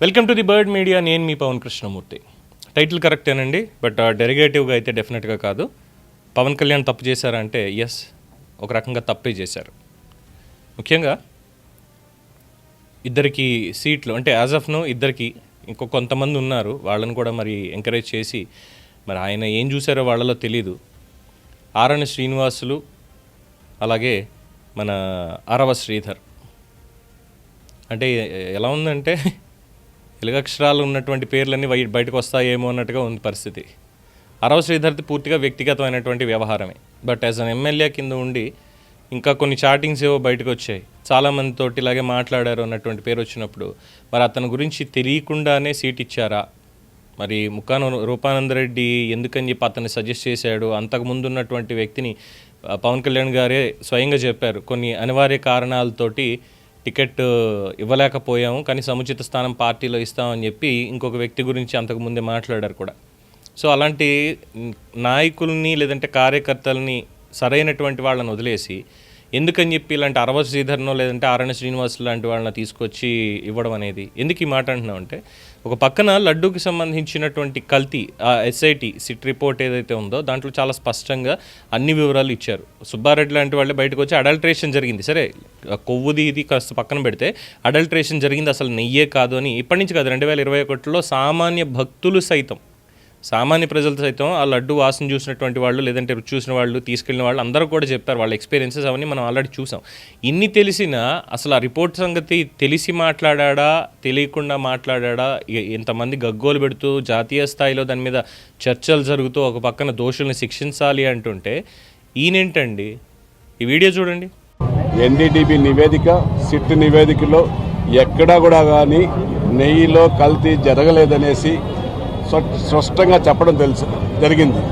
Welcome to the bird media. నేను మీ Pavan Krishnamurthy. Title కరెక్టేనండి బట్ డెరిగేటివ్గా అయితే డెఫినెట్గా కాదు. పవన్ కళ్యాణ్ తప్పు చేశారంటే ఎస్ ఒక రకంగా తప్పే చేశారు. ముఖ్యంగా ఇద్దరికి సీట్లు అంటే యాజ్ ఆఫ్ నో ఇద్దరికి ఇంకో కొంతమంది ఉన్నారు. వాళ్ళని కూడా మరి ఎంకరేజ్ చేసి మరి ఆయన ఏం చూసారో వాళ్ళలో తెలీదు. ఆరణ శ్రీనివాసులు అలాగే మన అరవ శ్రీధర్. అంటే ఎలా ఉందంటే ఇలగక్షరాలు ఉన్నటువంటి పేర్లన్నీ వై బయటకు వస్తాయేమో అన్నట్టుగా ఉంది పరిస్థితి. అరవ శ్రీధర్ది పూర్తిగా వ్యక్తిగతమైనటువంటి వ్యవహారమే. బట్ యాజ్ అన్ ఎమ్మెల్యే కింద ఉండి ఇంకా కొన్ని చాటింగ్స్ ఏవో బయటకు వచ్చాయి. చాలామంది తోటి ఇలాగే మాట్లాడారు అన్నటువంటి పేరు వచ్చినప్పుడు మరి అతని గురించి తెలియకుండానే సీట్ ఇచ్చారా? మరి ముఖాన రూపానందరెడ్డి ఎందుకని చెప్పి అతన్ని సజెస్ట్ చేశాడు? అంతకుముందు ఉన్నటువంటి వ్యక్తిని పవన్ కళ్యాణ్ గారే స్వయంగా చెప్పారు. కొన్ని అనివార్య కారణాలతోటి టికెట్ ఇవ్వలేకపోయాము కానీ సముచిత స్థానం పార్టీలో ఇస్తామని చెప్పి ఇంకొక వ్యక్తి గురించి అంతకుముందే మాట్లాడారు కూడా. సో అలాంటి నాయకుల్ని లేదంటే కార్యకర్తల్ని సరైనటువంటి వాళ్ళని వదిలేసి ఎందుకని చెప్పి ఇలాంటి అరవ శ్రీధర్నో లేదంటే ఆరణ్య శ్రీనివాస్ లాంటి వాళ్ళని తీసుకొచ్చి ఇవ్వడం అనేది ఎందుకు ఈ మాట అంటున్నాం అంటే ఒక పక్కన లడ్డూకి సంబంధించినటువంటి కల్తీ ఆ ఎస్ఐటి సిట్ రిపోర్ట్ ఏదైతే ఉందో దాంట్లో చాలా స్పష్టంగా అన్ని వివరాలు ఇచ్చారు. సుబ్బారెడ్డి లాంటి వాళ్ళే బయటకు వచ్చి అడల్ట్రేషన్ జరిగింది. సరే కొవ్వుది ఇది కాస్త పక్కన పెడితే అడల్ట్రేషన్ జరిగింది అసలు నెయ్యే కాదు అని ఇప్పటి నుంచి కాదు రెండు వేల ఇరవై ఒకటిలో సామాన్య భక్తులు సైతం సామాన్య ప్రజలు సైతం ఆ లడ్డు వాసన చూసినటువంటి వాళ్ళు లేదంటే రుచి చూసిన వాళ్ళు తీసుకెళ్ళిన వాళ్ళు అందరూ కూడా చెప్పారు వాళ్ళ ఎక్స్పీరియన్సెస్ అవన్నీ మనం ఆల్రెడీ చూసాం. ఇన్ని తెలిసినా అసలు ఆ రిపోర్ట్ సంగతి తెలిసి మాట్లాడా తెలియకుండా మాట్లాడా ఇంతమంది గగ్గోలు పెడుతూ జాతీయ స్థాయిలో దాని మీద చర్చలు జరుగుతూ ఒక పక్కన దోషుల్ని శిక్షించాలి అంటుంటే ఈయనేంటండి? ఈ వీడియో చూడండి. ఎన్డీటీబీ నివేదిక సిట్ నివేదికలో ఎక్కడా కూడా కానీ నెయ్యిలో కల్తీ జరగలేదనేసి స్పష్టంగా చెప్పడం తెలుసు జరిగింది.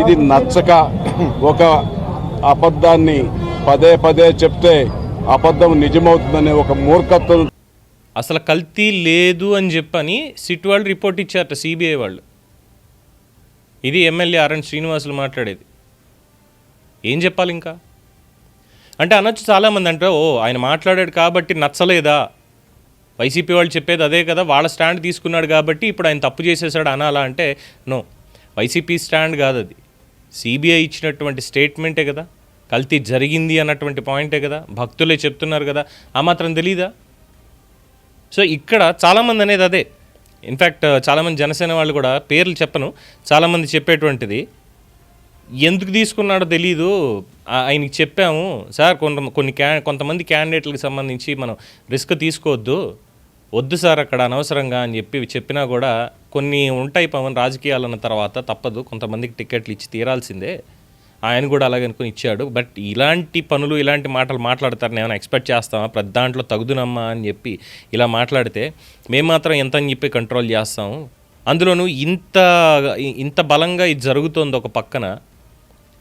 ఇది నచ్చక ఒక అబద్ధాన్ని పదే పదే చెప్తే అబద్ధం నిజమవుతుందనే ఒక మూర్ఖత్వం. అసలు కల్తీ లేదు అని చెప్పని సిట్ వాళ్ళు రిపోర్ట్ ఇచ్చారట సిబిఐ వాళ్ళు. ఇది ఎమ్మెల్యే ఆర్ఎన్ శ్రీనివాసులు మాట్లాడేది. ఏం చెప్పాలి ఇంకా అంటే అనొచ్చు చాలామంది అంటే ఓ ఆయన మాట్లాడాడు కాబట్టి నచ్చలేదా? వైసీపీ వాళ్ళు చెప్పేది అదే కదా వాళ్ళ స్టాండ్ తీసుకున్నాడు కాబట్టి ఇప్పుడు ఆయన తప్పు చేసేసాడు అనాలా అంటే నో. వైసీపీ స్టాండ్ కాదు అది. సిబిఐ ఇచ్చినటువంటి స్టేట్మెంటే కదా. కల్తీ జరిగింది అన్నటువంటి పాయింటే కదా. భక్తులే చెప్తున్నారు కదా. ఆ మాత్రం తెలీదా? సో ఇక్కడ చాలామంది అనేది అదే. ఇన్ఫ్యాక్ట్ చాలామంది జనసేన వాళ్ళు కూడా పేర్లు చెప్పను. చాలామంది చెప్పేటువంటిది. ఎందుకు తీసుకున్నాడో తెలీదు. ఆయనకి చెప్పాము. సార్ కొంత కొన్ని క్యా కొంతమంది క్యాండిడేట్లకు సంబంధించి మనం రిస్క్ తీసుకోవద్దు. వద్దు సార్ అక్కడ అనవసరంగా అని చెప్పి చెప్పినా కూడా కొన్ని ఉంటాయి పవన్ రాజకీయాలు అన్న తర్వాత తప్పదు. కొంతమందికి టికెట్లు ఇచ్చి తీరాల్సిందే. ఆయన కూడా అలాగే అనుకుని ఇచ్చాడు. బట్ ఇలాంటి పనులు ఇలాంటి మాటలు మాట్లాడతారని ఏమైనా ఎక్స్పెక్ట్ చేస్తామా? ప్రతి దాంట్లో తగుదునమ్మా అని చెప్పి ఇలా మాట్లాడితే మేము మాత్రం ఎంత అని చెప్పి కంట్రోల్ చేస్తాము అందులోనూ ఇంత ఇంత బలంగా ఇది జరుగుతోంది ఒక పక్కన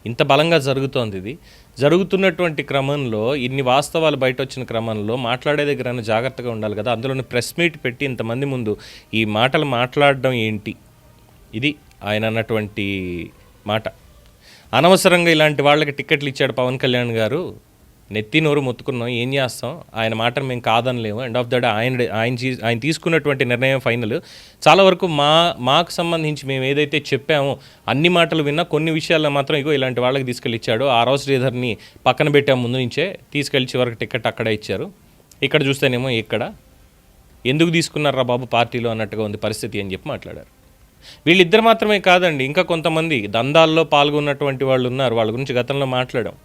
ఇంత బలంగా జరుగుతోంది ఇది. జరుగుతున్నటువంటి క్రమంలో ఇన్ని వాస్తవాలు బయట వచ్చిన క్రమంలో మాట్లాడే దగ్గర జాగ్రత్తగా ఉండాలి కదా? అందులోని ప్రెస్ మీట్ పెట్టి ఇంతమంది ముందు ఈ మాటలు మాట్లాడడం ఏంటి? ఇది ఆయన అన్నటువంటి మాట. అనవసరంగా ఇలాంటి వాళ్ళకి టికెట్లు ఇచ్చాడు పవన్ కళ్యాణ్ గారు. నెత్తి నోరు మొత్తుకున్నాం ఏం చేస్తాం? ఆయన మాటను మేము కాదనలేము. ఎండ్ ఆఫ్ ద డే ఆయన ఆయన ఆయన తీసుకున్నటువంటి నిర్ణయం ఫైనల్. చాలా వరకు మా మాకు సంబంధించి మేము ఏదైతే చెప్పామో అన్ని మాటలు విన్నా కొన్ని విషయాల్లో మాత్రం ఇగో ఇలాంటి వాళ్ళకి తీసుకెళ్ళి ఇచ్చాడు రోజు శ్రీధర్ని పక్కన పెట్టాము ముందు నుంచే తీసుకెళ్ళి చివరికి టికెట్ అక్కడే ఇచ్చారు. ఇక్కడ చూస్తేనేమో ఇక్కడ. ఎందుకు తీసుకున్నారా బాబు పార్టీలో అన్నట్టుగా ఉంది పరిస్థితి అని చెప్పి మాట్లాడారు. వీళ్ళిద్దరు మాత్రమే కాదండి ఇంకా కొంతమంది దందాల్లో పాల్గొన్నటువంటి వాళ్ళు ఉన్నారు. వాళ్ళ గురించి గతంలో మాట్లాడాం.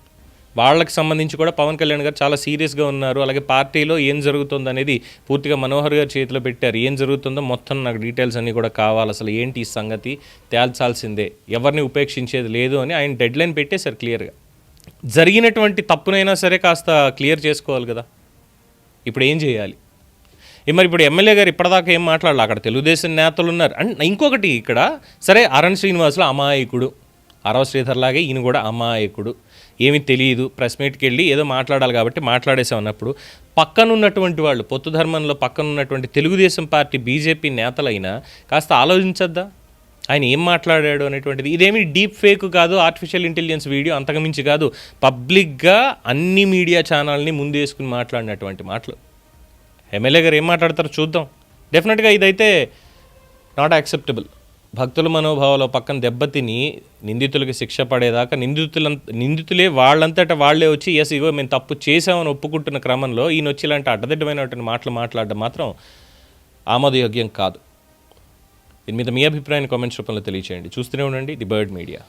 వాళ్ళకి సంబంధించి కూడా పవన్ కళ్యాణ్ గారు చాలా సీరియస్గా ఉన్నారు. అలాగే పార్టీలో ఏం జరుగుతుంది అనేది పూర్తిగా మనోహర్ గారి చేతిలో పెట్టారు. ఏం జరుగుతుందో మొత్తం నాకు డీటెయిల్స్ అన్నీ కూడా కావాలి. అసలు ఏంటి ఈ సంగతి? తేల్చాల్సిందే. ఎవరిని ఉపేక్షించేది లేదు అని ఆయన డెడ్ లైన్ పెట్టేశారు క్లియర్గా. జరిగినటువంటి తప్పునైనా సరే కాస్త క్లియర్ చేసుకోవాలి కదా. ఇప్పుడు ఏం చేయాలి? ఏ మరి ఇప్పుడు ఎమ్మెల్యే గారు ఇప్పటిదాకా ఏం మాట్లాడాలి. అక్కడ తెలుగుదేశం నేతలు ఉన్నారు. అండ్ ఇంకొకటి ఇక్కడ సరే అరణ్ శ్రీనివాసులు అమాయకుడు. అరవ శ్రీధర్ లాగే ఈయన కూడా అమాయకుడు. ఏమీ తెలియదు. ప్రెస్ మీట్కి వెళ్ళి ఏదో మాట్లాడాలి కాబట్టి మాట్లాడేసాం అన్నప్పుడు పక్కనున్నటువంటి వాళ్ళు పొత్తు ధర్మంలో పక్కనున్నటువంటి తెలుగుదేశం పార్టీ బీజేపీ నేతలైనా కాస్త ఆలోచించద్దా? ఆయన ఏం మాట్లాడాడు అనేటువంటిది. ఇదేమి డీప్ ఫేక్ కాదు ఆర్టిఫిషియల్ ఇంటెలిజెన్స్ వీడియో అంతకుమించి కాదు. పబ్లిక్గా అన్ని మీడియా ఛానల్ని ముందేసుకుని మాట్లాడినటువంటి మాటలు. ఎమ్మెల్యే గారు ఏం మాట్లాడతారో చూద్దాం. డెఫినెట్గా ఇదైతే నాట్ యాక్సెప్టబుల్ భక్తుల మనోభావాల పక్కన దెబ్బతిని నిందితులకి శిక్ష పడేదాకా నిందితుల నిందితులే వాళ్ళంతటా వాళ్ళే వచ్చి ఎస్ ఇగో మేము తప్పు చేసామని ఒప్పుకుంటున్న క్రమంలో ఈయన వచ్చి ఇలాంటి అడ్డదిడ్డమైనటువంటి మాటలు మాట్లాడడం మాత్రం ఆమోదయోగ్యం కాదు. దీని మీద మీ అభిప్రాయాన్ని కామెంట్స్ రూపంలో తెలియచేయండి. చూస్తూనే ఉండండి ది బర్డ్ మీడియా.